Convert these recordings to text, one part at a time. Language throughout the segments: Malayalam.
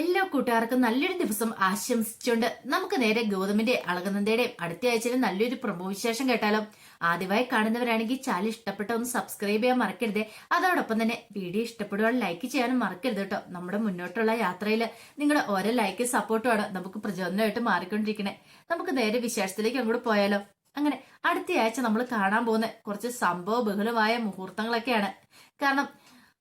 എല്ലാ കൂട്ടുകാർക്കും നല്ലൊരു ദിവസം ആശംസിച്ചുകൊണ്ട് നമുക്ക് നേരെ ഗൗതമിന്റെ അളകനന്ദയുടെയും അടുത്ത ആഴ്ചയിൽ നല്ലൊരു പ്രഭുവിശേഷം കേട്ടാലോ. ആദ്യമായി കാണുന്നവരാണെങ്കിൽ ചാനൽ ഇഷ്ടപ്പെട്ട ഒന്ന് സബ്സ്ക്രൈബ് ചെയ്യാൻ മറക്കരുത്. അതോടൊപ്പം തന്നെ വീഡിയോ ഇഷ്ടപ്പെടുവാൻ ലൈക്ക് ചെയ്യാനും മറക്കരുത് കേട്ടോ. നമ്മുടെ മുന്നോട്ടുള്ള യാത്രയിൽ നിങ്ങളുടെ ഓരോ ലൈക്ക് സപ്പോർട്ടുമാണ് നമുക്ക് പ്രചോദനമായിട്ട് മാറിക്കൊണ്ടിരിക്കണേ. നമുക്ക് നേരെ വിശേഷത്തിലേക്ക് അങ്ങോട്ട് പോയാലോ. അങ്ങനെ അടുത്തയാഴ്ച നമ്മൾ കാണാൻ പോകുന്ന കുറച്ച് സംഭവ ബഹുലമായ മുഹൂർത്തങ്ങളൊക്കെയാണ്. കാരണം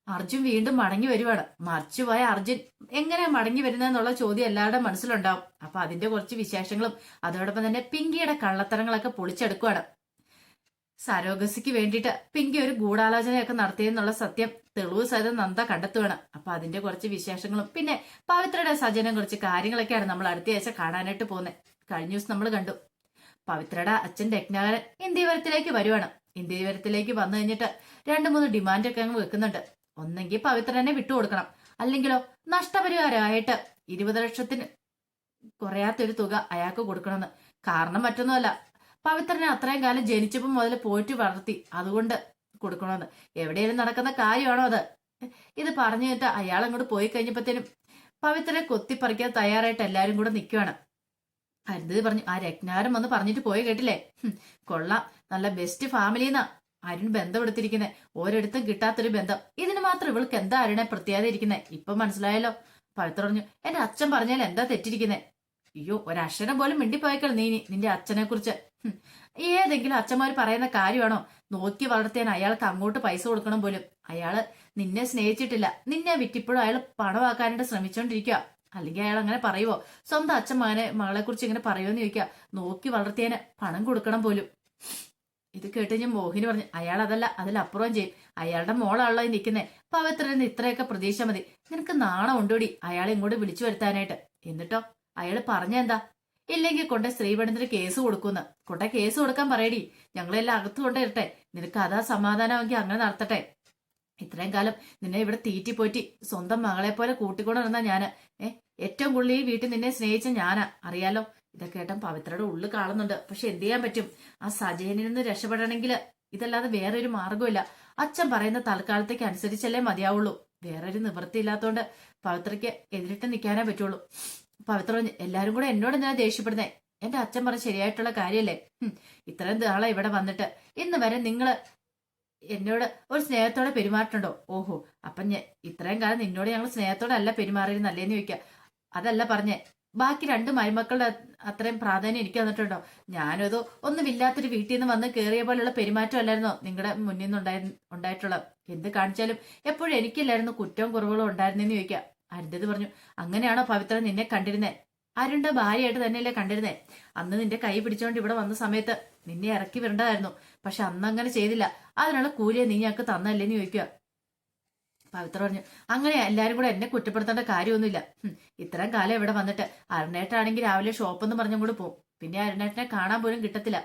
അർജുൻ വീണ്ടും മടങ്ങി വരുവാണ്. മറിച്ചുപോയ അർജുൻ എങ്ങനെ മടങ്ങി വരുന്നതെന്നുള്ള ചോദ്യം എല്ലാവരുടെ മനസ്സിലുണ്ടാവും. അപ്പൊ അതിന്റെ കുറച്ച് വിശേഷങ്ങളും അതോടൊപ്പം തന്നെ പിങ്കിയുടെ കള്ളത്തരങ്ങളൊക്കെ പൊളിച്ചെടുക്കുവാണ്. സരോഗസിക്ക് വേണ്ടിയിട്ട് പിങ്കി ഒരു ഗൂഢാലോചനയൊക്കെ നടത്തിയെന്നുള്ള സത്യം തെളിവ് സഹിതം നന്ദ കണ്ടെത്തുവാണ്. അപ്പൊ അതിന്റെ കുറച്ച് വിശേഷങ്ങളും പിന്നെ പവിത്രയുടെ സജനം കുറച്ച് കാര്യങ്ങളൊക്കെയാണ് നമ്മൾ അടുത്ത ആഴ്ച കാണാനായിട്ട് പോകുന്നത് കഴിഞ്ഞ ദിവസം നമ്മൾ കണ്ടു. പവിത്രയുടെ അച്ഛൻ രത്നാകരൻ ഇന്ത്യവരത്തിലേക്ക് വരുവാണ്. ഇന്ത്യവരത്തിലേക്ക് വന്നു കഴിഞ്ഞിട്ട് രണ്ട് മൂന്ന് ഡിമാൻഡൊക്കെ അങ്ങ് വെക്കുന്നുണ്ട്. ഒന്നെങ്കിൽ പവിത്രനെ വിട്ടുകൊടുക്കണം. അല്ലെങ്കിലോ നഷ്ടപരിഹാരമായിട്ട് ഇരുപത് ലക്ഷത്തിന് കുറയാത്തൊരു തുക അയാൾക്ക് കൊടുക്കണമെന്ന്. കാരണം മറ്റൊന്നുമല്ല പവിത്രനെ അത്രയും കാലം ജനിച്ചപ്പോൾ മുതൽ പോയിട്ട് വളർത്തി അതുകൊണ്ട് കൊടുക്കണമെന്ന്. എവിടെയെങ്കിലും നടക്കുന്ന കാര്യമാണോ അത്? ഇത് പറഞ്ഞു കഴിഞ്ഞിട്ട് അയാൾ അങ്ങോട്ട് പോയി കഴിഞ്ഞപ്പോഴത്തേനും പവിത്രനെ കൊത്തിപ്പറിക്കാൻ തയ്യാറായിട്ട് എല്ലാവരും കൂടെ നിൽക്കുവാണ് അരുത് പറഞ്ഞു ആ രജ്ഞാരം വന്ന് പറഞ്ഞിട്ട് പോയി കേട്ടില്ലേ? കൊള്ളാം. നല്ല ബെസ്റ്റ് ഫാമിലിന്നാ അരുൺ ബന്ധമെടുത്തിരിക്കുന്നത് ഒരിടത്തും കിട്ടാത്തൊരു ബന്ധം. ഇതിന് മാത്രം ഇവൾക്ക് എന്താ അരുണെ പ്രത്യേകത ഇരിക്കുന്നത് ഇപ്പൊ മനസ്സിലായല്ലോ. പഴുത്തുറഞ്ഞു എന്റെ അച്ഛൻ പറഞ്ഞാൽ എന്താ തെറ്റിരിക്കുന്നത് അയ്യോ ഒരക്ഷരം പോലും മിണ്ടിപ്പോയേക്കൾ നീ നിന്റെ അച്ഛനെ കുറിച്ച് ഏതെങ്കിലും അച്ഛന്മാർ പറയുന്ന കാര്യമാണോ? നോക്കി വളർത്തിയാൻ അയാൾക്ക് അങ്ങോട്ട് പൈസ കൊടുക്കണം പോലും. അയാൾ നിന്നെ സ്നേഹിച്ചിട്ടില്ല. നിന്നെ വിറ്റിപ്പോഴും അയാൾ പണമാക്കാനായിട്ട് ശ്രമിച്ചോണ്ടിരിക്കുക അല്ലെങ്കിൽ അയാൾ അങ്ങനെ പറയുവോ? സ്വന്തം അച്ഛൻ മകനെ മകളെ കുറിച്ച് ഇങ്ങനെ പറയുമോ എന്ന് ചോദിക്കുക നോക്കി വളർത്തിയതിന് പണം കൊടുക്കണം പോലും. ഇത് കേട്ട് ഞാൻ മോഹിനി പറഞ്ഞു അയാൾ അതല്ല അതിലപ്പുറം ചെയ്യും. അയാളുടെ മോളാണല്ലോ നിൽക്കുന്നത് നിൽക്കുന്നേ പവിത്രന് ഇത്രയൊക്കെ പ്രതീക്ഷ മതി. നിനക്ക് നാണം ഉണ്ടോടി അയാളെ ഇങ്ങോട്ട് വിളിച്ചു വരുത്താനായിട്ട്. എന്നിട്ടോ അയാൾ പറഞ്ഞെന്താ ഇല്ലെങ്കിൽ കൊണ്ട ശ്രീപണത്തിന് കേസ് കൊടുക്കുന്നു. കൊണ്ട കേസ് കൊടുക്കാൻ പറയടി. ഞങ്ങളെല്ലാം അകത്ത് കൊണ്ടിരട്ടെ നിനക്ക് അതാ സമാധാനമെങ്കിൽ അങ്ങനെ നടത്തട്ടെ. ഇത്രയും കാലം നിന്നെ ഇവിടെ തീറ്റി പോറ്റി സ്വന്തം മകളെ പോലെ കൂട്ടിക്കൊണ്ടിരുന്ന ഞാൻ. ഏ ഏറ്റവും കൂടുതൽ ഈ വീട്ടിൽ നിന്നെ സ്നേഹിച്ച ഞാനാ. അറിയാലോ? ഇതൊക്കെ ഏട്ടൻ പവിത്രയുടെ ഉള്ളിൽ കാണുന്നുണ്ട്. പക്ഷെ എന്ത് ചെയ്യാൻ പറ്റും? ആ സജയനിൽ നിന്ന് രക്ഷപ്പെടണമെങ്കിൽ ഇതല്ലാതെ വേറെ ഒരു മാർഗമില്ല അച്ഛൻ പറയുന്ന തൽക്കാലത്തേക്ക് അനുസരിച്ചല്ലേ മതിയാവുള്ളൂ. വേറൊരു ഇല്ലാത്തതുകൊണ്ട് പവിത്രയ്ക്ക് എതിരിട്ട് നിൽക്കാനേ പറ്റുള്ളൂ. പവിത്ര എല്ലാരും കൂടെ എന്നോട് എന്തിനാ ദേഷ്യപ്പെടുന്നേ? എന്റെ അച്ഛൻ പറഞ്ഞ ശരിയായിട്ടുള്ള കാര്യല്ലേ? ഇത്രയും നാളെ ഇവിടെ വന്നിട്ട്. ഇന്ന് വരെ നിങ്ങൾ എന്നോട് ഒരു സ്നേഹത്തോടെ പെരുമാറുന്നുണ്ടോ ഓഹോ അപ്പൊ ഞാൻ ഇത്രയും കാലം നിന്നോട് ഞങ്ങൾ സ്നേഹത്തോടെ അല്ല പെരുമാറിയിരുന്നല്ലേന്ന് ചോദിക്കാം. അതല്ല പറഞ്ഞേ ബാക്കി രണ്ട് മരുമക്കളുടെ അത്രയും പ്രാധാന്യം എനിക്ക് തന്നിട്ടുണ്ടോ? ഞാനതോ ഒന്നുമില്ലാത്തൊരു വീട്ടിൽ നിന്ന് വന്ന് കയറിയ പോലെയുള്ള പെരുമാറ്റം അല്ലായിരുന്നോ നിങ്ങളുടെ മുന്നിൽ നിന്ന് ഉണ്ടായി ഉണ്ടായിട്ടുള്ളത്? എന്ത് കാണിച്ചാലും എപ്പോഴും എനിക്കില്ലായിരുന്നു കുറ്റവും കുറവുകളും ഉണ്ടായിരുന്നെന്ന് ചോദിക്കാം അരുന്തത് പറഞ്ഞു അങ്ങനെയാണോ പവിത്ര നിന്നെ കണ്ടിരുന്നേ? അരുണ്ട ഭാര്യയായിട്ട് തന്നെയല്ലേ കണ്ടിരുന്നേ. അന്ന് നിന്റെ കൈ പിടിച്ചോണ്ട് ഇവിടെ വന്ന സമയത്ത് നിന്നെ ഇറക്കി വരേണ്ടതായിരുന്നു പക്ഷെ അന്ന് അങ്ങനെ ചെയ്തില്ല. അതിനുള്ള കൂലിയെ നീ ഞങ്ങൾക്ക് തന്നല്ലേന്ന് ചോദിക്കുക. പവിത്ര പറഞ്ഞു അങ്ങനെ എല്ലാരും കൂടെ എന്നെ കുറ്റപ്പെടുത്തേണ്ട കാര്യമൊന്നുമില്ല. ഇത്രയും കാലം ഇവിടെ വന്നിട്ട് അരുണേട്ടാണെങ്കിൽ രാവിലെ ഷോപ്പെന്ന് പറഞ്ഞും കൂടെ പോകും പിന്നെ അരുണേട്ടനെ കാണാൻ പോലും കിട്ടത്തില്ല.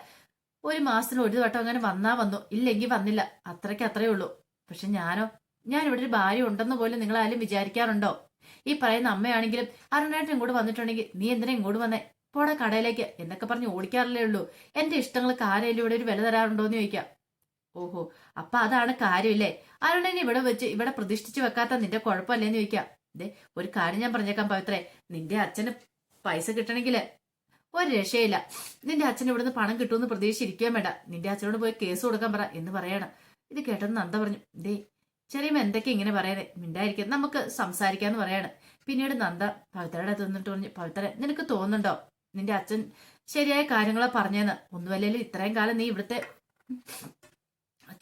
ഒരു മാസത്തിന് ഒരു വട്ടം അങ്ങനെ വന്നാ വന്നു ഇല്ലെങ്കിൽ വന്നില്ല. അത്രയ്ക്ക് അത്രേ ഉള്ളൂ. പക്ഷെ ഞാനോ ഞാൻ ഇവിടെ ഒരു ഭാര്യ ഉണ്ടെന്ന് പോലും നിങ്ങൾ ആരും വിചാരിക്കാറുണ്ടോ? ഈ പറയുന്ന അമ്മയാണെങ്കിലും അരുണേട്ടൻ ഇങ്ങോട്ട് വന്നിട്ടുണ്ടെങ്കിൽ നീ എന്തിനാ ഇങ്ങോട്ട് വന്നേ? പോടാ കടയിലേക്ക് എന്നൊക്കെ പറഞ്ഞ് ഓടിക്കാറില്ലേ ഉള്ളൂ. എന്റെ ഇഷ്ടങ്ങൾക്ക് ആരെങ്കിലും ഇവിടെ ഒരു വില തരാറുണ്ടോ എന്ന് ചോദിക്കാം. ഓഹോ അപ്പൊ അതാണ് കാര്യമില്ലേ അരുണനെ ഇവിടെ വെച്ച് ഇവിടെ പ്രതിഷ്ഠിച്ചു വെക്കാത്ത നിന്റെ കുഴപ്പമല്ലേന്ന് ചോദിക്കാം. ദേ ഒരു കാര്യം ഞാൻ പറഞ്ഞേക്കാം പവിത്രേ. നിന്റെ അച്ഛന് പൈസ കിട്ടണമെങ്കിൽ ഒരു രക്ഷയില്ല. നിന്റെ അച്ഛൻ ഇവിടുന്ന് പണം കിട്ടുമെന്ന് പ്രതീക്ഷിച്ചിരിക്കാൻ വേണ്ട. നിന്റെ അച്ഛനോട് പോയി കേസ് കൊടുക്കാൻ പറ എന്ന് പറയണം. ഇത് കേട്ടെന്ന് നന്ദ പറഞ്ഞു. ദേ ചെറിയ എന്തൊക്കെ ഇങ്ങനെ പറയണേ മിണ്ടായിരിക്കും. നമുക്ക് സംസാരിക്കാന്ന് പറയാണ്. പിന്നീട് നന്ദ പവിത്രയുടെ അടുത്ത് നിന്നിട്ട് പറഞ്ഞു പവിത്ര നിനക്ക് തോന്നുന്നുണ്ടോ? നിന്റെ അച്ഛൻ ശരിയായ കാര്യങ്ങളെ പറഞ്ഞെന്ന്. ഒന്നുമല്ലെങ്കിൽ ഇത്രയും കാലം നീ ഇവിടുത്തെ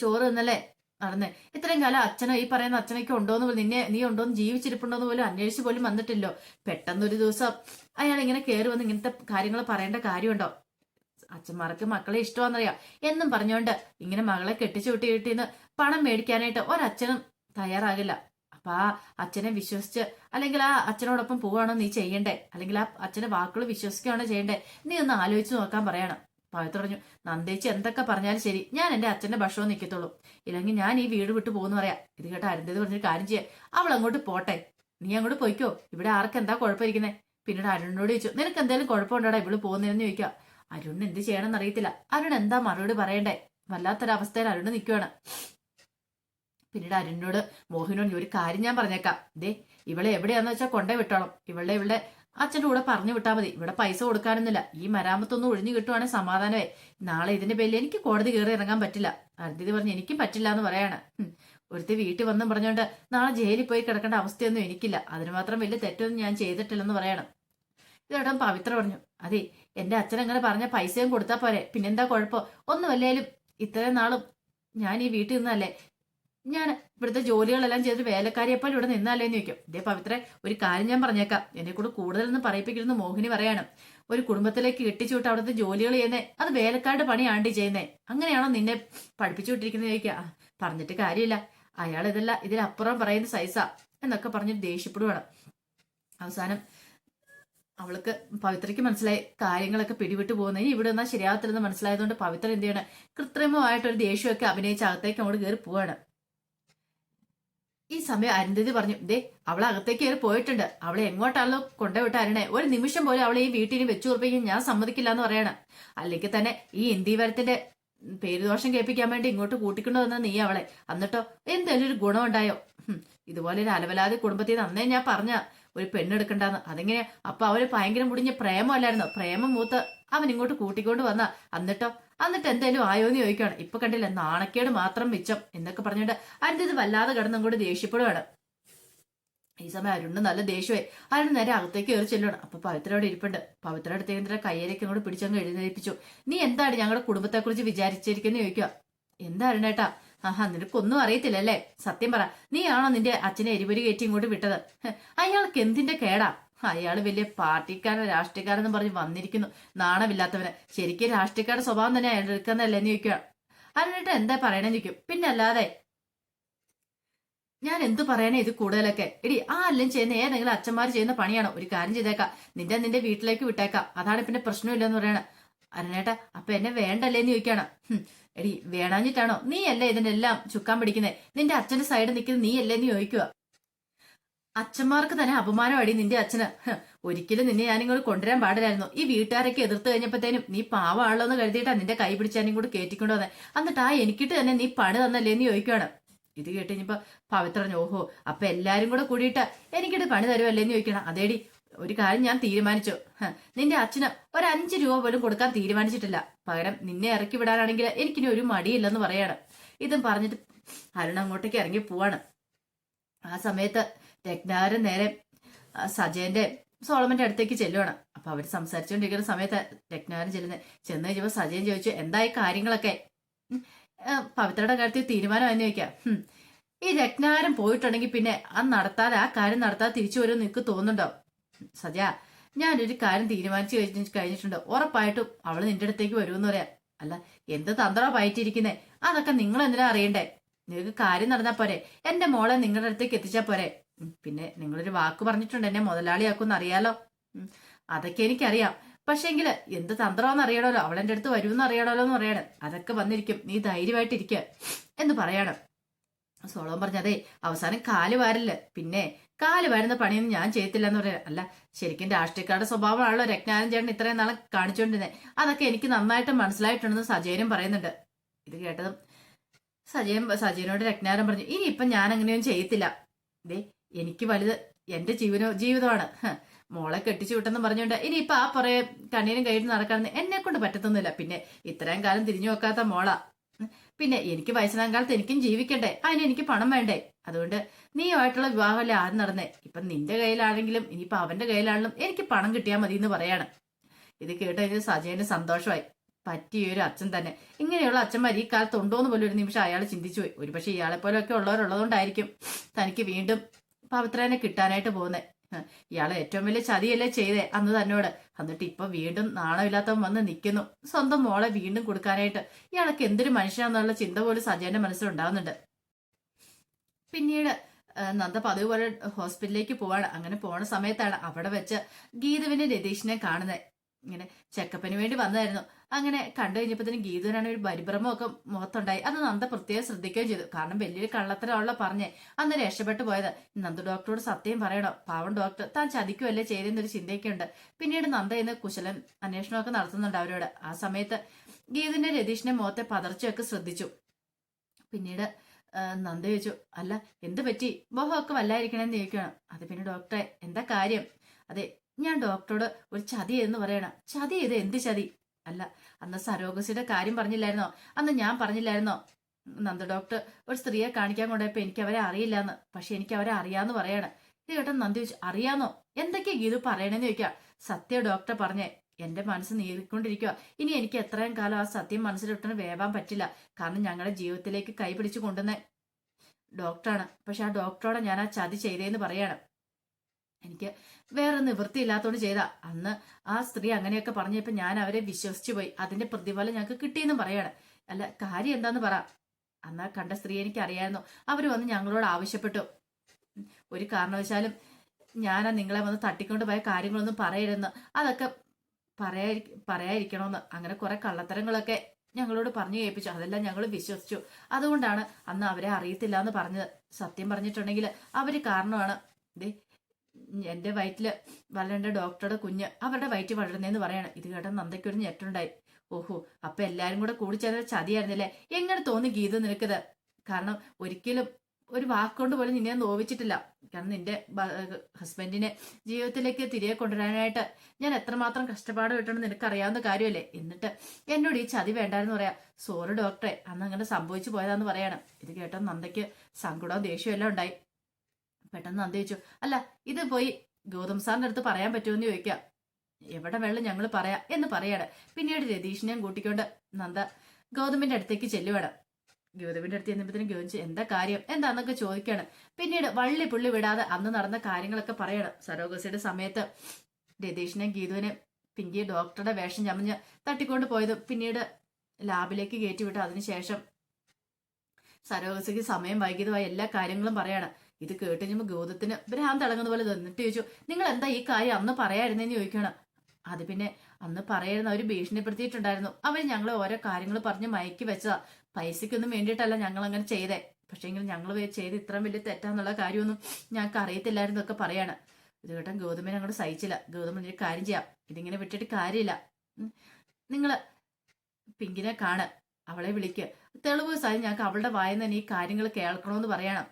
ചോറ് എന്നല്ലേ നടന്നേ. ഇത്രയും കാലം അച്ഛനോ ഈ പറയുന്ന അച്ഛനൊക്കെ ഉണ്ടോന്ന് പോലും നിന്നെ നീ ഉണ്ടോന്ന് ജീവിച്ചിരിപ്പുണ്ടോന്ന് പോലും അന്വേഷിച്ച് പോലും വന്നിട്ടില്ലോ. പെട്ടെന്ന് ഒരു ദിവസം അയാൾ ഇങ്ങനെ കയറി വന്ന് ഇങ്ങനത്തെ കാര്യങ്ങൾ പറയേണ്ട കാര്യമുണ്ടോ? അച്ഛന്മാർക്ക് മക്കളെ ഇഷ്ടമാണെന്നറിയാം. എന്നും പറഞ്ഞുകൊണ്ട് ഇങ്ങനെ മകളെ കെട്ടിച്ചു വിട്ടി കിട്ടിന്ന് പണം മേടിക്കാനായിട്ട് ഒരച്ഛനും തയ്യാറാകില്ല. അപ്പൊ ആ അച്ഛനെ വിശ്വസിച്ച് അല്ലെങ്കിൽ ആ അച്ഛനോടൊപ്പം പോവാണോ നീ ചെയ്യണ്ടേ? അല്ലെങ്കിൽ ആ അച്ഛന്റെ വാക്കുകൾ വിശ്വസിക്കുകയാണോ ചെയ്യണ്ടേ? നീ ഒന്ന് ആലോചിച്ച് നോക്കാൻ പറയണം. പവിത്ര പറഞ്ഞു നന്ദേച്ചി എന്തൊക്കെ പറഞ്ഞാലും ശരി. ഞാൻ എന്റെ അച്ഛന്റെ ഭക്ഷണം നിൽക്കത്തുള്ളൂ ഇല്ലെങ്കിൽ ഞാൻ ഈ വീട് വിട്ടു പോകുന്നു പറയാം. ഇത് കേട്ട അരുന്തത് പറഞ്ഞൊരു കാര്യം ചെയ്യാം. അവൾ അങ്ങോട്ട് പോട്ടെ. നീ അങ്ങോട്ട് പോയിക്കോ. ഇവിടെ ആർക്കെന്താ എന്താ കുഴപ്പമിരിക്കുന്നേ? പിന്നീട് അരുണിനോട് ചോദിച്ചു നിനക്ക് എന്തെങ്കിലും കുഴപ്പമുണ്ടോടാ ഇവൾ പോകുന്നതെന്ന് ചോദിക്കാം അരുൺ എന്ത് ചെയ്യണമെന്ന് അറിയത്തില്ല. അരുൺ എന്താ മറുപടി പറയണ്ടേ? വല്ലാത്തൊരവസ്ഥയിൽ അരുൺ നിൽക്കുവാണ് പിന്നീട് അരുണിനോട് മോഹിനോട് ഒരു കാര്യം ഞാൻ പറഞ്ഞേക്കാം. ദേ ഇവളെ എവിടെയാന്ന് വെച്ചാൽ കൊണ്ടേ വിട്ടോളം. ഇവളുടെ ഇവളുടെ അച്ഛന്റെ കൂടെ പറഞ്ഞു വിട്ടാൽ മതി. ഇവിടെ പൈസ കൊടുക്കാനൊന്നുമില്ല. ഈ മരാമത്തൊന്നും ഒഴിഞ്ഞു കിട്ടുവാണെങ്കിൽ സമാധാനമേ. നാളെ ഇതിന്റെ പേരിൽ എനിക്ക് കോടതി കയറി ഇറങ്ങാൻ പറ്റില്ല. അരുതി പറഞ്ഞു എനിക്കും പറ്റില്ല എന്ന് പറയാണ്. ഒരുത്തി വീട്ടിൽ വന്നും പറഞ്ഞുകൊണ്ട് നാളെ ജയിലിൽ പോയി കിടക്കേണ്ട അവസ്ഥയൊന്നും എനിക്കില്ല. അതിന് മാത്രം വലിയ തെറ്റൊന്നും ഞാൻ ചെയ്തിട്ടില്ലെന്ന് പറയണം. ഇതോടം പവിത്ര പറഞ്ഞു അതെ എന്റെ അച്ഛൻ അങ്ങനെ പറഞ്ഞ പൈസയും കൊടുത്താൽ പോരെ. പിന്നെന്താ കുഴപ്പം? ഒന്നുമല്ലേലും ഇത്രയും നാളും ഞാൻ ഈ വീട്ടിൽ നിന്നല്ലേ ഞാൻ ഇവിടുത്തെ ജോലികളെല്ലാം ചെയ്തിട്ട് വേലക്കാരിയെപ്പോൾ ഇവിടെ നിന്നാലേന്ന് ചോദിക്കും. ഇതേ പവിത്ര ഒരു കാര്യം ഞാൻ പറഞ്ഞേക്കാം. എന്നെ കൂടെ കൂടുതലൊന്നും പറയിപ്പിക്കരുതെന്ന് മോഹിനി പറയാണ്. ഒരു കുടുംബത്തിലേക്ക് കെട്ടിച്ചുവിട്ട് അവിടുത്തെ ജോലികൾ ചെയ്യുന്നേ അത് വേലക്കാരുടെ പണിയാണ്ടി ചെയ്യുന്നേ. അങ്ങനെയാണോ നിന്നെ പഠിപ്പിച്ചുവിട്ടിരിക്കുന്നത് ചോദിക്കുക. പറഞ്ഞിട്ട് കാര്യമില്ല. അയാൾ ഇതല്ല ഇതിലപ്പുറം പറയുന്ന സൈസാ എന്നൊക്കെ പറഞ്ഞിട്ട് ദേഷ്യപ്പെടുവാണ്. അവസാനം അവൾക്ക് പവിത്രയ്ക്ക് മനസ്സിലായി കാര്യങ്ങളൊക്കെ പിടിവിട്ട് പോകുന്നതിന് ഇവിടെ നിന്നാൽ ശരിയാകത്തില്ലെന്ന് മനസ്സിലായതുകൊണ്ട് പവിത്ര എന്ത് ചെയ്യണം? കൃത്രിമമായിട്ടൊരു ദേഷ്യമൊക്കെ അഭിനയിച്ച് അകത്തേക്ക് അങ്ങോട്ട് കയറി പോവാണ്. ഈ സമയം അരുന്ധതി പറഞ്ഞു ദേ അവളെ അകത്തേക്ക് കയറി പോയിട്ടുണ്ട്. അവളെ എങ്ങോട്ടാണല്ലോ കൊണ്ടുവിട്ട് അരണേ. ഒരു നിമിഷം പോലും അവളെ ഈ വീട്ടിന് വെച്ചു ഉറപ്പിക്കാൻ ഞാൻ സമ്മതിക്കില്ല എന്ന് പറയണം. അല്ലെങ്കിൽ തന്നെ ഈ ഇന്ത്യവരത്തിന്റെ പേരുദോഷം കേൾപ്പിക്കാൻ വേണ്ടി ഇങ്ങോട്ട് കൂട്ടിക്കൊണ്ടു വന്ന നീ അവളെ. എന്നിട്ടോ എന്തെങ്കിലും ഒരു ഗുണം ഉണ്ടായോ? ഇതുപോലെ ഒരു അലവലാതി കുടുംബത്തിൽ നിന്ന് അന്നേ ഞാൻ പറഞ്ഞ ഒരു പെണ്ണെടുക്കണ്ടെന്ന്. അതെങ്ങനെയാ? അപ്പൊ അവർ ഭയങ്കര മുടിഞ്ഞ പ്രേമമല്ലായിരുന്നോ? പ്രേമം മൂത്ത് അവൻ ഇങ്ങോട്ട് കൂട്ടിക്കൊണ്ട് വന്ന. എന്നിട്ടോ എന്നിട്ട് എന്തേലും ആയോന്ന് ചോദിക്കുകയാണ്. ഇപ്പൊ കണ്ടില്ല നാണക്കേട് മാത്രം മിച്ചം എന്നൊക്കെ പറഞ്ഞിട്ട് അരുത് വല്ലാതെ കിടന്നും കൂടി ദേഷ്യപ്പെടുകയാണ് ഈ സമയം അരുണ് നല്ല ദേഷ്യമായി. അരുണ് നേരെ അകത്തേക്ക് കയറി ചെല്ലണം അപ്പൊ പവിത്രയോട് ഇരിപ്പുണ്ട്. പവിത്രയുടെ അടുത്തേക്ക് കയ്യിലേക്ക് അങ്ങോട്ട് പിടിച്ചങ്ങ് എഴുന്നേൽപ്പിച്ചു. നീ എന്താണ് ഞങ്ങളുടെ കുടുംബത്തെക്കുറിച്ച് വിചാരിച്ചിരിക്കുന്ന? ചോദിക്കുക. എന്താ അരുണേട്ടാ ആഹാ നിനക്കൊന്നും അറിയത്തില്ല അല്ലേ സത്യം പറ. നീയാണോ നിന്റെ അച്ഛനെ എരിപൊരി കയറ്റി ഇങ്ങോട്ട് വിട്ടത്? അയാൾക്ക് എന്തിന്റെ കേടാ? അയാൾ വലിയ പാർട്ടിക്കാരൻ രാഷ്ട്രീയക്കാരെന്ന് പറഞ്ഞ് വന്നിരിക്കുന്നു. നാണമില്ലാത്തവന്. ശരിക്കും രാഷ്ട്രീയക്കാരുടെ സ്വഭാവം തന്നെ അയാൾ എടുക്കുന്നതല്ലേ എന്ന് ചോദിക്കുക അരുണേട്ട എന്താ പറയണെന്ന് ചോദിക്കും. പിന്നെ അല്ലാതെ ഞാൻ എന്തു പറയണേ ഇത് കൂടുതലൊക്കെ? എടി ആ അല്ലും ചെയ്യുന്ന ഏതെങ്കിലും അച്ഛന്മാർ ചെയ്യുന്ന പണിയാണോ? ഒരു കാര്യം ചെയ്തേക്കാം. നിന്റെ നിന്റെ വീട്ടിലേക്ക് വിട്ടേക്കാം. അതാണ് പിന്നെ പ്രശ്നമില്ലെന്ന് പറയണേ. അരുണേട്ട അപ്പൊ എന്നെ വേണ്ടല്ലേ എന്ന് ചോദിക്കാണ്? എടി വേണാഞ്ഞിട്ടാണോ? നീ അല്ലേ ഇതിനെല്ലാം ചുക്കാൻ പിടിക്കുന്നേ? നിന്റെ അച്ഛന്റെ സൈഡ് നിൽക്കുന്നത് നീ അല്ലേ എന്ന് ചോദിക്കുക അച്ഛന്മാർക്ക് തന്നെ അപമാനമായി നിന്റെ അച്ഛന്. ഒരിക്കലും നിന്നെ ഞാനിങ്ങോട്ട് കൊണ്ടുവരാൻ പാടില്ലായിരുന്നു. ഈ വീട്ടുകാരൊക്കെ എതിർത്ത് കഴിഞ്ഞപ്പോഴത്തേനും നീ പാവാണല്ലോ എന്ന് കരുതിയിട്ടാ നിന്റെ കൈ പിടിച്ചാനും കൂടി കയറ്റിക്കൊണ്ട് വന്നെ എന്നിട്ട് ആ എനിക്കിട്ട് തന്നെ നീ പണി തന്നല്ലേ എന്ന് ചോദിക്കുവാണ്. ഇത് കേട്ട് കഴിഞ്ഞപ്പോ പവിത്രഞ്ഞു ഓഹോ അപ്പൊ എല്ലാരും കൂടെ കൂടിയിട്ട് എനിക്കിട്ട് പണി തരുമല്ലേ എന്ന് ചോദിക്കണം അതേടി ഒരു കാര്യം ഞാൻ തീരുമാനിച്ചു. നിന്റെ അച്ഛന് ഒരു അഞ്ച് രൂപ പോലും കൊടുക്കാൻ തീരുമാനിച്ചിട്ടില്ല. പകരം നിന്നെ ഇറക്കി വിടാനാണെങ്കിൽ എനിക്കിനി ഒരു മടിയില്ലെന്ന് പറയാണ്. ഇതും പറഞ്ഞിട്ട് അരുൺ അങ്ങോട്ടേക്ക് ഇറങ്ങി പോവാണ്. ആ സമയത്ത് രത്നാകരൻ നേരെ സജയന്റെ സോളമന്റെ അടുത്തേക്ക് ചെല്ലുവാണ്. അപ്പൊ അവർ സംസാരിച്ചുകൊണ്ടിരിക്കുന്ന സമയത്ത് രത്നാകരൻ ചെല്ലുന്നത് ചെന്ന് കഴിഞ്ഞപ്പോ സജയൻ ചോദിച്ചു എന്തായി കാര്യങ്ങളൊക്കെ? പവിത്രയുടെ കാര്യത്തിൽ തീരുമാനമായെന്ന് ചോദിക്കാം. ഉം. ഈ രത്നാകരൻ പോയിട്ടുണ്ടെങ്കിൽ പിന്നെ അത് നടത്താതെ ആ കാര്യം നടത്താതെ തിരിച്ചു വരും നിനക്ക് തോന്നുന്നുണ്ടോ? സജ ഞാനൊരു കാര്യം തീരുമാനിച്ചു കഴിഞ്ഞ് കഴിഞ്ഞിട്ടുണ്ട്. ഉറപ്പായിട്ടും അവൾ നിന്റെ അടുത്തേക്ക് വരുമെന്ന് പറയാം. അല്ല എന്ത് തന്ത്രമാ പയറ്റിയിരിക്കുന്നേ? അതൊക്കെ നിങ്ങൾ എന്തിനാ അറിയണ്ടേ? നിങ്ങൾക്ക് കാര്യം നടന്നാ പോരെ. എന്റെ മോളെ നിങ്ങളുടെ അടുത്തേക്ക് എത്തിച്ചാ പോരെ. പിന്നെ നിങ്ങളൊരു വാക്ക് പറഞ്ഞിട്ടുണ്ട് എന്നെ മുതലാളിയാക്കുമെന്ന് അറിയാലോ അതൊക്കെ എനിക്കറിയാം. പക്ഷെങ്കിൽ എന്ത് തന്ത്രമാണെന്ന് അറിയണമല്ലോ. അവൾ എന്റെ അടുത്ത് വരുമെന്ന് അറിയണമല്ലോ എന്ന് പറയണം. അതൊക്കെ വന്നിരിക്കും. നീ ധൈര്യമായിട്ടിരിക്കുക എന്ന് പറയണം. സോളോൻ പറഞ്ഞതേ അവസാനം കാൽ വാരില്ല. പിന്നെ കാൽ വാരുന്ന പണിയൊന്നും ഞാൻ ചെയ്യത്തില്ല എന്ന് പറയാം അല്ല ശരിക്കും രാഷ്ട്രീയക്കാരുടെ സ്വഭാവമാണല്ലോ രജ്ഞാനം ചേട്ടൻ ഇത്രയും നാളെ കാണിച്ചുകൊണ്ടിരുന്നത് അതൊക്കെ എനിക്ക് നന്നായിട്ട് മനസ്സിലായിട്ടുണ്ടെന്ന് സജയനും പറയുന്നുണ്ട്. ഇത് കേട്ടതും സജയൻ സജയനോട് രജ്ഞാനം പറഞ്ഞു ഇനി ഇപ്പം ഞാൻ അങ്ങനെയൊന്നും ചെയ്യത്തില്ല. ദേ എനിക്ക് വലുത് എന്റെ ജീവനോ ജീവിതമാണ്. മോളെ കെട്ടിച്ചു വിട്ടെന്ന് പറഞ്ഞുകൊണ്ട് ഇനി ഇപ്പൊ ആ പുറകെ കണ്ണീരും കയ്യിട്ട് നടക്കാന്ന് എന്നെ കൊണ്ട് പറ്റത്തൊന്നുമില്ല. പിന്നെ ഇത്രയും കാലം തിരിഞ്ഞു നോക്കാത്ത മോള. പിന്നെ എനിക്ക് വയസ്സിനാം കാലത്ത് എനിക്കും ജീവിക്കണ്ടേ? അതിന് എനിക്ക് പണം വേണ്ടേ? അതുകൊണ്ട് നീയുമായിട്ടുള്ള വിവാഹമല്ലേ ആദ്യം നടന്നേ? ഇപ്പൊ നിന്റെ കയ്യിലാണെങ്കിലും ഇനിയിപ്പൊ അവന്റെ കയ്യിലാണെങ്കിലും എനിക്ക് പണം കിട്ടിയാൽ മതി എന്ന് പറയാണ്. ഇത് കേട്ട് കഴിഞ്ഞ് സജയന് സന്തോഷമായി. പറ്റിയൊരു അച്ഛൻ തന്നെ. ഇങ്ങനെയുള്ള അച്ഛന്മാർ ഈ കാലത്ത് ഉണ്ടോ എന്ന് പോലും ഒരു നിമിഷം അയാൾ ചിന്തിച്ചു പോയി. ഒരുപക്ഷെ ഇയാളെപ്പോലൊക്കെ ഉള്ളവരുള്ളതുകൊണ്ടായിരിക്കും തനിക്ക് വീണ്ടും പവിത്രനെ കിട്ടാനായിട്ട് പോകുന്നത് ഇയാളെ ഏറ്റവും വലിയ ചതിയല്ലേ ചെയ്തേ അന്ന് തന്നോട്. എന്നിട്ട് ഇപ്പൊ വീണ്ടും നാണമില്ലാത്തവൻ വന്ന് നിൽക്കുന്നു സ്വന്തം മോളെ വീണ്ടും കൊടുക്കാനായിട്ട്. ഇയാളൊക്കെ എന്തൊരു മനുഷ്യനാന്നുള്ള ചിന്ത പോലും സജയന്റെ മനസ്സിലുണ്ടാവുന്നുണ്ട്. പിന്നീട് നന്ദ പതിവ് പോലെ ഹോസ്പിറ്റലിലേക്ക് പോവാണ്. അങ്ങനെ പോണ സമയത്താണ് അവിടെ വെച്ച് ഗീതുവിനെ രതീഷിനെ കാണുന്നത് ഇങ്ങനെ ചെക്കപ്പിന് വേണ്ടി വന്നതായിരുന്നു. അങ്ങനെ കണ്ടു കഴിഞ്ഞപ്പോഴത്തേനും ഗീതുവിനാണ് ഒരു പരിഭ്രമമൊക്കെ മുഖത്തുണ്ടായി. അത് നന്ദ പ്രത്യേകം ശ്രദ്ധിക്കുകയും ചെയ്തു. കാരണം വലിയൊരു കള്ളത്തരമുള്ള പറഞ്ഞേ. അന്ന് രക്ഷപ്പെട്ടു പോയത്. നന്ദ ഡോക്ടറോട് സത്യം പറയണോ. പാവം ഡോക്ടർ. താൻ ചതിക്കുമല്ലേ ചെയ്തെന്നൊരു ചിന്തയൊക്കെ ഉണ്ട് പിന്നീട് നന്ദ ഇന്ന് കുശലൻ അന്വേഷണമൊക്കെ നടത്തുന്നുണ്ട് അവരോട്. ആ സമയത്ത് ഗീതുവിന്റെ രതീഷിന്റെ മുഖത്തെ പതർച്ചയൊക്കെ ശ്രദ്ധിച്ചു. പിന്നീട് നന്ദ ചോദിച്ചു അല്ല എന്ത് പറ്റി? മോഹമൊക്കെ വല്ലായിരിക്കണമെന്ന് ചോദിക്കണം അത് പിന്നെ ഡോക്ടറെ എന്താ കാര്യം? അതെ ഞാൻ ഡോക്ടറോട് ഒരു ചതി എന്ന് പറയണം. ചതി ഇത് എന്ത് ചതി? അല്ല അന്ന് സരോഗസിയുടെ കാര്യം പറഞ്ഞില്ലായിരുന്നോ? അന്ന് ഞാൻ പറഞ്ഞില്ലായിരുന്നോ? നന്ദ ഡോക്ടർ ഒരു സ്ത്രീയെ കാണിക്കാൻ കൊണ്ടുപോയപ്പോ എനിക്ക് അവരെ അറിയില്ലാന്ന്. പക്ഷെ എനിക്ക് അവരെ അറിയാന്ന് പറയാണ്. ഇത് കേട്ടോ നന്ദി ചോദിച്ചു അറിയാന്നോ? എന്തൊക്കെയാ ഗീതു പറയണെന്ന് ചോദിക്കാം? സത്യ ഡോക്ടർ പറഞ്ഞേ എന്റെ മനസ്സ് നീറിക്കൊണ്ടിരിക്കുക ഇനി എനിക്ക് എത്രയും കാലം ആ സത്യം മനസ്സിലിട്ടിന് വേവാൻ പറ്റില്ല. കാരണം ഞങ്ങളുടെ ജീവിതത്തിലേക്ക് കൈപിടിച്ചു കൊണ്ടുവന്ന ഡോക്ടറാണ്. പക്ഷെ ആ ഡോക്ടറോടെ ഞാൻ ആ ചതി ചെയ്തേന്ന് പറയാണ്. എനിക്ക് വേറെ നിവൃത്തിയില്ലാത്തോണ്ട് ചെയ്ത. അന്ന് ആ സ്ത്രീ അങ്ങനെയൊക്കെ പറഞ്ഞപ്പോ ഞാൻ അവരെ വിശ്വസിച്ചു പോയി. അതിന്റെ പ്രതിഫലം ഞങ്ങൾക്ക് കിട്ടിയെന്നും പറയാണ്. അല്ല കാര്യം എന്താന്ന് പറ. അന്ന് കണ്ട സ്ത്രീ എനിക്ക് അറിയായിരുന്നു അവർ വന്ന് ഞങ്ങളോട് ആവശ്യപ്പെട്ടു. ഒരു കാരണവശാലും ഞാനാ നിങ്ങളെ വന്ന് തട്ടിക്കൊണ്ട് പോയ കാര്യങ്ങളൊന്നും പറയരുതെന്ന്. അതൊക്കെ പറയാ പറയാതിരിക്കണമെന്ന് അങ്ങനെ കുറെ കള്ളത്തരങ്ങളൊക്കെ ഞങ്ങളോട് പറഞ്ഞു കേൾപ്പിച്ചു. അതെല്ലാം ഞങ്ങൾ വിശ്വസിച്ചു. അതുകൊണ്ടാണ് അന്ന് അവരെ അറിയത്തില്ല എന്ന് പറഞ്ഞത്. സത്യം പറഞ്ഞിട്ടുണ്ടെങ്കിൽ അവർ കാരണമാണ്. ദേ എന്റെ വയറ്റിൽ വളരേണ്ട ഡോക്ടറുടെ കുഞ്ഞ് അവരുടെ വയറ്റിൽ വളരുന്നേന്ന് പറയാണ്. ഇത് കേട്ട നന്ദയ്ക്കൊരു ഞെട്ടുണ്ടായി. ഓഹോ അപ്പൊ എല്ലാരും കൂടെ കൂടി ചേർന്ന ചതിയായിരുന്നില്ലേ? എങ്ങനെ തോന്നി ഗീത നിനക്കത്? കാരണം ഒരിക്കലും ഒരു വാക്കുകൊണ്ട് പോലും നിന്നെ നോവിച്ചിട്ടില്ല. കാരണം നിന്റെ ഹസ്ബൻഡിനെ ജീവിതത്തിലേക്ക് തിരികെ കൊണ്ടുവരാനായിട്ട് ഞാൻ എത്രമാത്രം കഷ്ടപ്പാട് നിനക്ക് അറിയാവുന്ന കാര്യമല്ലേ? എന്നിട്ട് എന്നോട് ഈ ചതി വേണ്ടായിരുന്നു പറയാ. സോറി ഡോക്ടറെ അന്ന് അങ്ങനെ സംഭവിച്ചു പോയതാന്ന് പറയാണ്. ഇത് കേട്ടോ നന്ദയ്ക്ക് സങ്കടവും ദേഷ്യവും എല്ലാം ഉണ്ടായി. പെട്ടെന്ന് നന്ദി ചോദിച്ചു അല്ല ഇത് പോയി ഗൗതം സാറിന്റെ അടുത്ത് പറയാൻ പറ്റുമെന്ന് ചോദിക്കാം. എവിടെ വേണം ഞങ്ങൾ പറയാം എന്ന് പറയാണ്. പിന്നീട് രതീഷിനെയും കൂട്ടിക്കൊണ്ട് നന്ദ ഗൗതമിന്റെ അടുത്തേക്ക് ചെല്ലുവേണം. ഗൗതമിന്റെ അടുത്ത് ചെന്നപ്പോഴത്തേനും ഗൗതം എന്താ കാര്യം? എന്താന്നൊക്കെ ചോദിക്കാണ്. പിന്നീട് വള്ളി പുള്ളി വിടാതെ അന്ന് നടന്ന കാര്യങ്ങളൊക്കെ പറയണം. സരോഗസിയുടെ സമയത്ത് രതീഷിനെയും ഗീതുവിനെയും പിങ്കി ഡോക്ടറുടെ വേഷം ചമഞ്ഞ് തട്ടിക്കൊണ്ട് പോയത് പിന്നീട് ലാബിലേക്ക് കയറ്റിവിട്ടു അതിനുശേഷം സരോഗസിക്ക് സമയം വൈകിയതുമായ എല്ലാ കാര്യങ്ങളും പറയാണ്. ഇത് കേട്ട് കഴിയുമ്പോൾ ഗൗതത്തിന് ഭ്രാന്ത് അടങ്ങുന്ന പോലെ തന്നിട്ട് ചോദിച്ചു നിങ്ങൾ എന്താ ഈ കാര്യം അന്ന് പറയായിരുന്നെന്ന് ചോദിക്കണം അത് പിന്നെ അന്ന് പറയായിരുന്നു അവർ ഭീഷണിപ്പെടുത്തിയിട്ടുണ്ടായിരുന്നു. അവർ ഞങ്ങളെ ഓരോ കാര്യങ്ങൾ പറഞ്ഞ് മയക്കി വെച്ചതാ. പൈസക്കൊന്നും വേണ്ടിയിട്ടല്ല ഞങ്ങൾ അങ്ങനെ ചെയ്തേ പക്ഷേങ്കിൽ ഞങ്ങൾ ചെയ്ത് ഇത്രയും വലിയ തെറ്റാന്നുള്ള കാര്യമൊന്നും ഞങ്ങൾക്ക് അറിയത്തില്ലായിരുന്നു ഒക്കെ പറയാണ്. ഇത് കേട്ടൻ ഗോതമ്പിനെ അങ്ങോട്ട് സഹിച്ചില്ല. ഗൗതമൻ ഒരു കാര്യം ചെയ്യാം. ഇതിങ്ങനെ വിട്ടിട്ട് കാര്യമില്ല. നിങ്ങൾ പിങ്കിനെ കാണ്. അവളെ വിളിക്ക്. തെളിവ് സായി ഞങ്ങൾക്ക് അവളുടെ വായന ഈ കാര്യങ്ങൾ കേൾക്കണമെന്ന് പറയണം.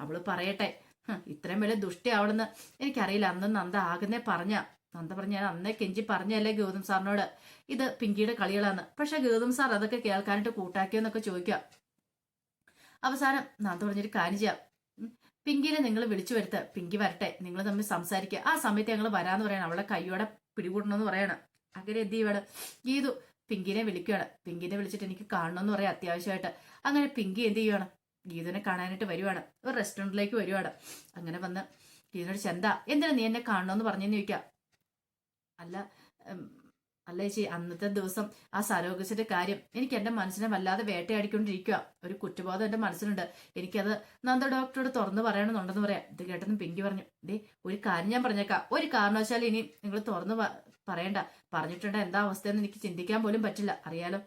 ഉം, അവൾ പറയട്ടെ. ഇത്രയും വലിയ ദുഷ്ടി അവളെന്ന് എനിക്കറിയില്ല. അന്ന് നന്ദ ആകുന്നേ പറഞ്ഞ. നന്ദ പറഞ്ഞ ഞാൻ അന്നേ കെഞ്ചി പറഞ്ഞല്ലേ ഗൗതം സാറിനോട്? ഇത് പിങ്കിയുടെ കളികളാന്ന്. പക്ഷെ ഗൗതം സാർ അതൊക്കെ കേൾക്കാനായിട്ട് കൂട്ടാക്കിയെന്നൊക്കെ ചോദിക്കാം. അവസാനം നന്ദ പറഞ്ഞൊരു കാര്യം ചെയ്യാം. പിങ്കിനെ നിങ്ങൾ വിളിച്ചു വരുത്ത. പിങ്കി വരട്ടെ. നിങ്ങൾ തമ്മിൽ സംസാരിക്കുക ആ സമയത്ത് ഞങ്ങൾ വരാന്ന് പറയണം. അവളെ കൈയോടെ പിടികൂടണമെന്ന് പറയണം. അങ്ങനെ എന്ത് ചെയ്യുവാണ്? ഗീതു പിങ്കിനെ വിളിക്കുകയാണ് പിങ്കിനെ വിളിച്ചിട്ട് എനിക്ക് കാണണമെന്ന് പറയാം അത്യാവശ്യമായിട്ട്. അങ്ങനെ പിങ്കി എന്ത് ചെയ്യുവാണ്? ഗീതുവിനെ കാണാനായിട്ട് വരുവാണ്. ഒരു റെസ്റ്റോറന്റിലേക്ക് വരുവാണ്. അങ്ങനെ വന്ന് ഗീതുനോട് ചെന്താ എന്തിനാ നീ എന്നെ കാണണമെന്ന് പറഞ്ഞെന്ന് ചോദിക്കാം. അല്ല അല്ല ചേച്ചി അന്നത്തെ ദിവസം ആ സരോഗസിന്റെ കാര്യം എനിക്ക് എന്റെ മനസ്സിനെ വല്ലാതെ വേട്ടയാടിക്കൊണ്ടിരിക്കുക ഒരു കുറ്റബോധം എന്റെ മനസ്സിലുണ്ട്. എനിക്കത് നന്ദ ഡോക്ടറോട് തുറന്നു പറയണമെന്നുണ്ടെന്ന് പറയാം. ഇത് കേട്ടെന്ന് പിങ്കി പറഞ്ഞു ദേ ഒരു കാര്യം ഞാൻ പറഞ്ഞേക്കാം. ഒരു കാരണവശാലും ഇനി നിങ്ങൾ തുറന്നു പറയണ്ട. പറഞ്ഞിട്ടുണ്ട് എന്താ അവസ്ഥയെന്ന് എനിക്ക് ചിന്തിക്കാൻ പോലും പറ്റില്ല. അറിയാലോ?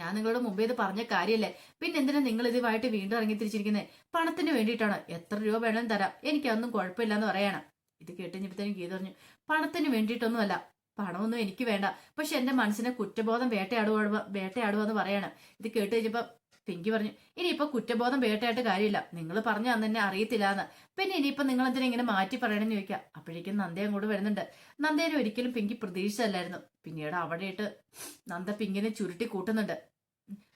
ഞാൻ നിങ്ങളോട് മുമ്പേ ഇത് പറഞ്ഞ കാര്യമല്ലേ പിന്നെ എന്തിനാ നിങ്ങൾ ഇതുമായിട്ട് വീണ്ടും ഇറങ്ങി തിരിച്ചിരിക്കുന്നത് പണത്തിന് വേണ്ടിയിട്ടാണ്. എത്ര രൂപ വേണമെങ്കിലും തരാം. എനിക്കതൊന്നും കുഴപ്പമില്ല എന്ന് പറയാണ്. ഇത് കേട്ടുകഴിഞ്ഞപ്പോഴത്തേനും ഗീത പറഞ്ഞു പണത്തിന് വേണ്ടിയിട്ടൊന്നുമല്ല. പണമൊന്നും എനിക്ക് വേണ്ട. പക്ഷെ എന്റെ മനസ്സിനെ കുറ്റബോധം വേട്ടയാടുക വേട്ടയാടുക എന്ന് പറയാണ്. ഇത് കേട്ട് കഴിഞ്ഞപ്പോ പിങ്കി പറഞ്ഞു ഇനിയിപ്പോ കുറ്റബോധം വേട്ടയായിട്ട് കാര്യമില്ല. നിങ്ങൾ പറഞ്ഞ അന്ന് എന്നെ അറിയത്തില്ലാന്ന്. പിന്നെ ഇനിയിപ്പോ നിങ്ങൾ എന്തിനാ ഇങ്ങനെ മാറ്റി പറയണമെന്ന് ചോദിക്കാം. അപ്പോഴേക്കും നന്ദ അങ്ങോട്ട് വരുന്നുണ്ട്. നന്ദേനെ ഒരിക്കലും പിങ്കി പ്രതീക്ഷിച്ചല്ലായിരുന്നു പിന്നീട് അവിടെ ഇട്ട് നന്ദ പിങ്കിനെ ചുരുട്ടി കൂട്ടുന്നുണ്ട്.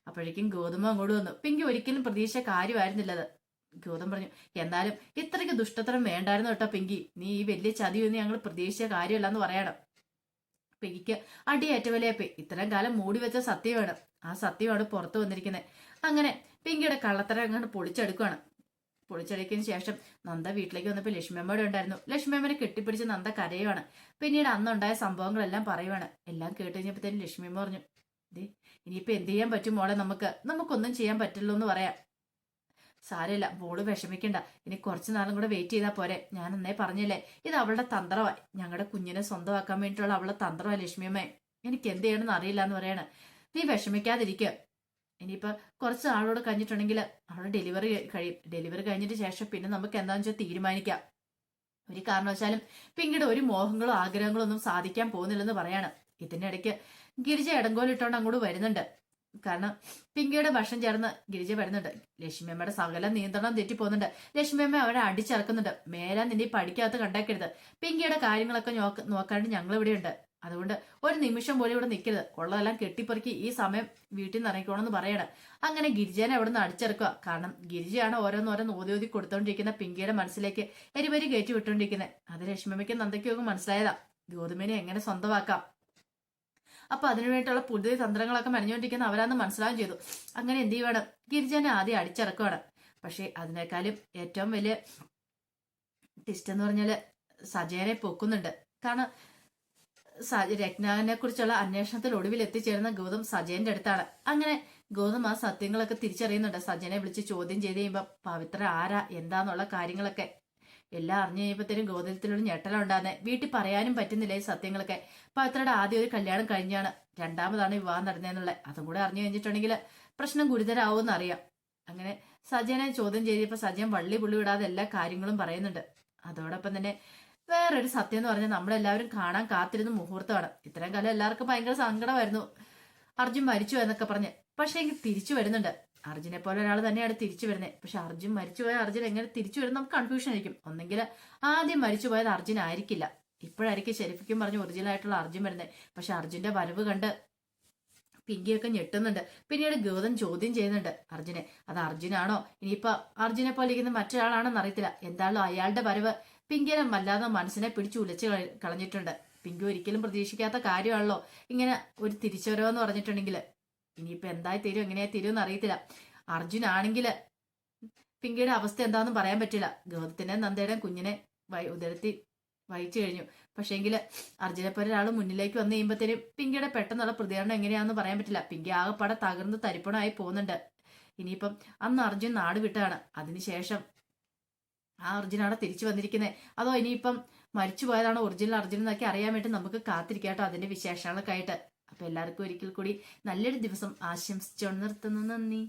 അപ്പോഴേക്കും ഗോതമ്പ് അങ്ങോട്ട് വന്നു. പിങ്കി ഒരിക്കലും പ്രതീക്ഷ കാര്യമായിരുന്നില്ലത്. ഗൗതം പറഞ്ഞു എന്നാലും ഇത്രയ്ക്ക് ദുഷ്ടത്തരം വേണ്ടായിരുന്നു കേട്ടോ പിങ്കി. നീ ഈ വലിയ ചതിയൊന്നും ഞങ്ങൾ പ്രതീക്ഷിച്ച കാര്യമല്ല എന്ന് പറയണം. പിങ്കിക്ക് അടിയേറ്റ വിലയപ്പി ഇത്രയും കാലം മൂടി വെച്ച സത്യമാണ്. ആ സത്യമാണ് പുറത്തു വന്നിരിക്കുന്നത് അങ്ങനെ പിങ്കിയുടെ കള്ളത്തരം അങ്ങോട്ട് പൊളിച്ചെടുക്കുകയാണ് പൊളിച്ചെടുക്കിയതിനു ശേഷം നന്ദ വീട്ടിലേക്ക് വന്നപ്പോൾ ലക്ഷ്മിയമ്മയുടെ ഉണ്ടായിരുന്നു. ലക്ഷ്മിയമ്മനെ കെട്ടിപ്പിടിച്ച് നന്ദ കരയുവാണ്. പിന്നീട് അന്നുണ്ടായ സംഭവങ്ങളെല്ലാം പറയുവാണ്. എല്ലാം കേട്ട് കഴിഞ്ഞപ്പോഴത്തേനും ലക്ഷ്മിയമ്മ പറഞ്ഞു ദേ ഇനിയിപ്പോൾ എന്ത് ചെയ്യാൻ പറ്റും മോളെ നമുക്ക്? നമുക്കൊന്നും ചെയ്യാൻ പറ്റില്ല എന്ന് പറയാം. സാരമില്ല മോൾ വിഷമിക്കണ്ട. ഇനി കുറച്ചു നാളും കൂടെ വെയിറ്റ് ചെയ്താൽ പോരെ. ഞാൻ അന്നേ പറഞ്ഞില്ലേ ഇത് അവളുടെ തന്ത്രമായി ഞങ്ങളുടെ കുഞ്ഞിനെ സ്വന്തമാക്കാൻ വേണ്ടിയിട്ടുള്ള അവളുടെ തന്ത്രമായി ലക്ഷ്മിയമ്മേ. എനിക്ക് എന്ത് ചെയ്യണമെന്ന് അറിയില്ല എന്ന് പറയാണ്. നീ വിഷമിക്കാതിരിക്കുക ഇനിയിപ്പോ കുറച്ച് ആളോട് കഴിഞ്ഞിട്ടുണ്ടെങ്കിൽ അവളുടെ ഡെലിവറി കഴിയും ഡെലിവറി കഴിഞ്ഞിട്ട് ശേഷം പിന്നെ നമുക്ക് എന്താണെന്ന് വെച്ചാൽ തീരുമാനിക്കാം. ഒരു കാരണവശാലും പിന്നീട് ഒരു മോഹങ്ങളോ ആഗ്രഹങ്ങളോ ഒന്നും സാധിക്കാൻ പോകുന്നില്ലെന്ന് പറയാണ്. ഇതിന്റെ ഇടയ്ക്ക് ഗിരിജ ഇടങ്കോലിട്ടോണ്ട് അങ്ങോട്ട് വരുന്നുണ്ട്. കാരണം പിങ്കിയുടെ ഭക്ഷണം ചേർന്ന് ഗിരിജ വരുന്നുണ്ട്. ലക്ഷ്മിയമ്മയുടെ സകല നിയന്ത്രണം തെറ്റിപ്പോകുന്നുണ്ട് ലക്ഷ്മിയമ്മ അവരെ അടിച്ചിറക്കുന്നുണ്ട്. മേലാ നിന്റെ പഠിക്കാത്ത കണ്ടേക്കരുത്. പിങ്കിയുടെ കാര്യങ്ങളൊക്കെ നോക്ക നോക്കാണ്ട് ഞങ്ങൾ ഇവിടെയുണ്ട് അതുകൊണ്ട് ഒരു നിമിഷം പോലും ഇവിടെ നിൽക്കരുത്. ഉള്ളതെല്ലാം കെട്ടിപ്പറുക്കി ഈ സമയം വീട്ടിൽ നിന്ന് ഇറങ്ങിക്കോണമെന്ന് പറയണം. അങ്ങനെ ഗിരിജനെ അവിടെ നിന്ന് അടിച്ചിറക്കുക. കാരണം ഗിരിജയാണ് ഓരോന്നോരോന്ന് ഓതി ഓതി കൊടുത്തോണ്ടിരിക്കുന്ന പിങ്കിയുടെ മനസ്സിലേക്ക് എരിവരി കയറ്റി വിട്ടുകൊണ്ടിരിക്കുന്നത് അത് രശ്മിമയ്ക്ക് നന്ദയ്ക്കൊക്കെ മനസ്സിലായതാ. ഗോതുമേനെ എങ്ങനെ സ്വന്തമാക്കാം? അപ്പൊ അതിനുവേണ്ടിയുള്ള പുതിയ തന്ത്രങ്ങളൊക്കെ മെനഞ്ഞുകൊണ്ടിരിക്കുന്ന അവരാന്ന് മനസ്സിലാവുകയും ചെയ്തു. അങ്ങനെ എന്ത് ചെയ്യുവാണ്? ഗിരിജനെ ആദ്യം അടിച്ചിറക്കുവാണ്. പക്ഷെ അതിനേക്കാളും ഏറ്റവും വലിയ ടിസ്റ്റ് എന്ന് പറഞ്ഞാൽ സജയനെ പൊക്കുന്നുണ്ട്. കാരണം രത്നാനെ കുറിച്ചുള്ള അന്വേഷണത്തിൽ ഒടുവിൽ എത്തിച്ചേരുന്ന ഗൗതം സജയന്റെ അടുത്താണ്. അങ്ങനെ ഗൗതം ആ സത്യങ്ങളൊക്കെ തിരിച്ചറിയുന്നുണ്ട്. സജയനെ വിളിച്ച് ചോദ്യം ചെയ്ത് കഴിയുമ്പോ പവിത്ര ആരാ? എന്താന്നുള്ള കാര്യങ്ങളൊക്കെ. എല്ലാം അറിഞ്ഞു കഴിയുമ്പോഴത്തേനും ഗോതത്തിലൊരു ഞെട്ടലുണ്ടാകുന്നത് വീട്ടിൽ പറയാനും പറ്റുന്നില്ല ഈ സത്യങ്ങളൊക്കെ. പവിത്രയുടെ ആദ്യം ഒരു കല്യാണം കഴിഞ്ഞാണ്. രണ്ടാമതാണ് വിവാഹം നടന്നതെന്നുള്ളത് അതും കൂടെ അറിഞ്ഞു കഴിഞ്ഞിട്ടുണ്ടെങ്കിൽ പ്രശ്നം ഗുരുതരാവുമെന്ന് അറിയാം അങ്ങനെ സജയനെ ചോദ്യം ചെയ്തപ്പോൾ സജയൻ വള്ളി പുള്ളി വിടാതെ എല്ലാ കാര്യങ്ങളും പറയുന്നുണ്ട്. അതോടൊപ്പം തന്നെ വേറൊരു സത്യം എന്ന് പറഞ്ഞാൽ നമ്മളെല്ലാവരും കാണാൻ കാത്തിരുന്ന മുഹൂർത്തമാണ്. ഇത്രയും കാലം എല്ലാവർക്കും ഭയങ്കര സങ്കടമായിരുന്നു. അർജുൻ മരിച്ചു എന്നൊക്കെ പറഞ്ഞ്. പക്ഷെ എങ്കിൽ തിരിച്ചു വരുന്നുണ്ട്. അർജുനെ പോലെ ഒരാൾ തന്നെയാണ് തിരിച്ചു വരുന്നത്. പക്ഷെ അർജുൻ മരിച്ചുപോയ അർജുൻ എങ്ങനെ തിരിച്ചു വരുന്ന നമുക്ക് കൺഫ്യൂഷൻ ആയിരിക്കും. ഒന്നെങ്കിൽ ആദ്യം മരിച്ചു പോയത് അർജുൻ ആയിരിക്കില്ല. ഇപ്പോഴായിരിക്കും ശരിഫിക്കും പറഞ്ഞ് ഒറിജിനൽ ആയിട്ടുള്ള അർജുൻ വരുന്നത്. പക്ഷെ അർജുന്റെ വരവ് കണ്ട് പിങ്കിയൊക്കെ ഞെട്ടുന്നുണ്ട്. പിന്നീട് ഗൗതം ചോദ്യം ചെയ്യുന്നുണ്ട് അർജുനെ. അത് അർജുനാണോ? ഇനിയിപ്പോ അർജുനെ പോലെ ഇരിക്കുന്ന മറ്റൊരാളാണെന്ന് അറിയത്തില്ല. എന്താണല്ലോ അയാളുടെ വരവ്? പിങ്കിനെ വല്ലാതെ മനസ്സിനെ പിടിച്ചു ഉലച്ച് കളഞ്ഞിട്ടുണ്ട്. പിങ്കി ഒരിക്കലും പ്രതീക്ഷിക്കാത്ത കാര്യമാണല്ലോ ഇങ്ങനെ ഒരു തിരിച്ചുവരവെന്ന് പറഞ്ഞിട്ടുണ്ടെങ്കിൽ. ഇനിയിപ്പോ എന്തായി തീരും എങ്ങനെയായി തീരും എന്ന് അറിയത്തില്ല അർജുൻ ആണെങ്കിൽ പിങ്കിയുടെ അവസ്ഥ എന്താണെന്ന് പറയാൻ പറ്റില്ല. ഗൗതത്തിനെ നന്ദയുടെ കുഞ്ഞിനെ വൈ ഉദരത്തി വഹിച്ചു കഴിഞ്ഞു. പക്ഷേങ്കിൽ അർജുനെ പോലെ ഒരാൾ മുന്നിലേക്ക് വന്നു കഴിയുമ്പോഴത്തേനും പിങ്കിയുടെ പെട്ടെന്നുള്ള പ്രതികരണം എങ്ങനെയാണെന്ന് പറയാൻ പറ്റില്ല. പിങ്കി ആകെപ്പാടെ തകർന്ന് തരിപ്പണമായി പോകുന്നുണ്ട്. ഇനിയിപ്പം അന്ന് അർജുൻ നാട് വിട്ടാണ് അതിനുശേഷം ആ അർജുനാണ് തിരിച്ചു വന്നിരിക്കുന്നത് അതോ ഇനിയിപ്പം മരിച്ചു പോയതാണ് ഒറിജിനൽ അർജുനൻ എന്നൊക്കെ അറിയാൻ വേണ്ടി നമുക്ക് കാത്തിരിക്കാം കേട്ടോ അതിന്റെ വിശേഷങ്ങളൊക്കെ ആയിട്ട്. അപ്പൊ എല്ലാവർക്കും ഒരിക്കൽ കൂടി നല്ലൊരു ദിവസം ആശംസിച്ചോണ്ട് നിർത്തുന്നു. നന്ദി.